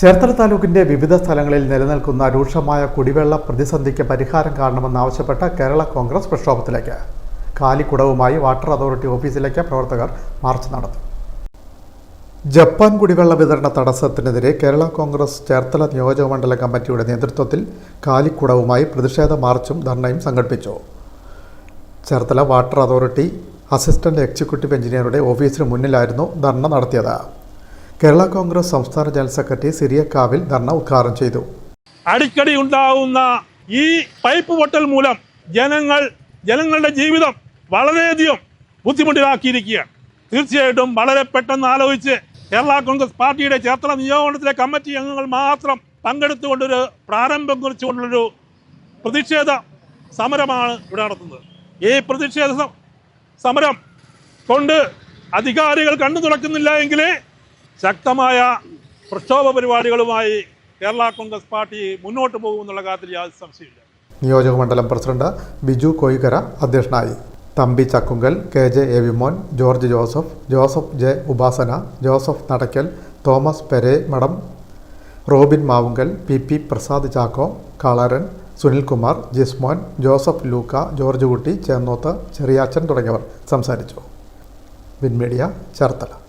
ചേർത്തല താലൂക്കിന്റെ വിവിധ സ്ഥലങ്ങളിൽ നിലനിൽക്കുന്ന രൂക്ഷമായ കുടിവെള്ള പ്രതിസന്ധിക്ക് പരിഹാരം കാണണമെന്നാവശ്യപ്പെട്ട കേരള കോൺഗ്രസ് പ്രക്ഷോഭത്തിലേക്ക്. കാലിക്കുടവുമായി വാട്ടർ അതോറിറ്റി ഓഫീസിലേക്ക് പ്രവർത്തകർ മാർച്ച് നടത്തി. ജപ്പാൻ കുടിവെള്ള വിതരണ തടസ്സത്തിനെതിരെ കേരള കോൺഗ്രസ് ചേർത്തല നിയോജകമണ്ഡല കമ്മിറ്റിയുടെ നേതൃത്വത്തിൽ കാലിക്കുടവുമായി പ്രതിഷേധ മാർച്ചും ധർണയും സംഘടിപ്പിച്ചു. Cherthala water authority assistant executive എഞ്ചിനീയറുടെ ഓഫീസിന് മുന്നിലായിരുന്നു ധർണ നടത്തിയത്. കേരള കോൺഗ്രസ് സംസ്ഥാന ജനറൽ സെക്രട്ടറി സിറിയക്കാവിൽ ധർണ ഉദ്ഘാടനം ചെയ്തു. അടിക്കടി ഉണ്ടാവുന്ന ഈ പൈപ്പ് പൊട്ടൽ മൂലം ജനങ്ങൾ ജനങ്ങളുടെ ജീവിതം വളരെയധികം ബുദ്ധിമുട്ടിലാക്കിയിരിക്കുകയാണ്. തീർച്ചയായിട്ടും വളരെ പെട്ടെന്ന് ആലോചിച്ച് കേരള കോൺഗ്രസ് പാർട്ടിയുടെ ചേർത്തല നിയോഗമണ്ഡലത്തിലെ കമ്മിറ്റി അംഗങ്ങൾ മാത്രം പങ്കെടുത്തുകൊണ്ടൊരു പ്രാരംഭം കുറിച്ചുകൊണ്ടൊരു പ്രതിഷേധ സമരമാണ് ഇവിടെ നടത്തുന്നത്. ഈ പ്രതിഷേധ സമരം കൊണ്ട് അധികാരികൾ കണ്ടു തുറക്കുന്നില്ല എങ്കിൽ ശക്തമായ പ്രക്ഷോഭ പരിപാടികളുമായി കേരള കോൺഗ്രസ് പാർട്ടി മുന്നോട്ട് പോകുമെന്നുള്ള കാര്യത്തിൽ യാതൊരു സംശയമില്ല നിയോജക മണ്ഡലം പ്രസിഡന്റ് ബിജു കൊയ്കര അധ്യക്ഷനായി. Thampi Chakkunkal K J A Vimon George Joseph Joseph J Upasana Joseph Nadakkal Thomas Peremadom Robin Mavunkal P P Prasad Chacko Kalaran Sunilkumar Jismon Joseph Luka George Kutty Chennoth Cheriyachan തുടങ്ങിയവർ സംസാരിച്ചു. വിൻമീഡിയ ചേർത്തല.